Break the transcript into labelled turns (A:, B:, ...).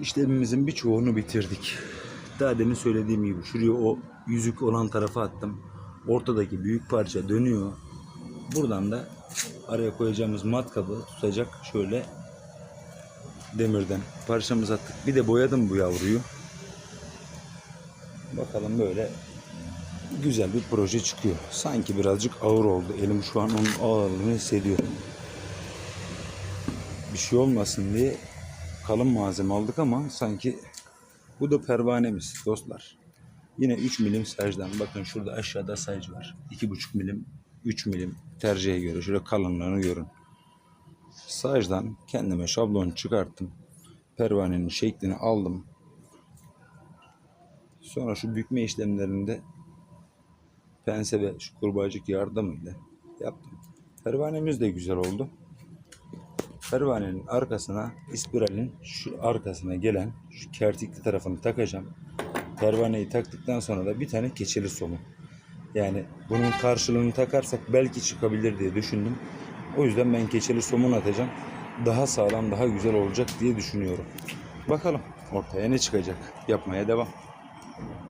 A: işlemimizin birçoğunu bitirdik. Daha demin söylediğim gibi şuraya o yüzük olan tarafa attım. Ortadaki büyük parça dönüyor. Buradan da araya koyacağımız matkabı tutacak şöyle demirden parçamız attık. Bir de boyadım bu yavruyu. Bakalım böyle güzel bir proje çıkıyor. Sanki birazcık ağır oldu. Elim şu an onun ağırlığını hissediyor. Bir şey olmasın diye kalın malzeme aldık ama sanki bu da pervanemiz dostlar. Yine 3 milim sajdan. Bakın şurada aşağıda saj var. 2,5 milim, 3 milim tercihe göre. Şöyle kalınlığını görün. Sajdan kendime şablon çıkarttım. Pervanenin şeklini aldım. Sonra şu bükme işlemlerinde pense ve şu kurbağacık yardımıyla yaptım. Pervanemiz de güzel oldu. Pervanenin arkasına ispiralin şu arkasına gelen şu kertikli tarafını takacağım. Pervaneyi taktıktan sonra da bir tane keçeli somun. Yani bunun karşılığını takarsak belki çıkabilir diye düşündüm. O yüzden ben keçeli somun atacağım. Daha sağlam, daha güzel olacak diye düşünüyorum. Bakalım ortaya ne çıkacak. Yapmaya devam.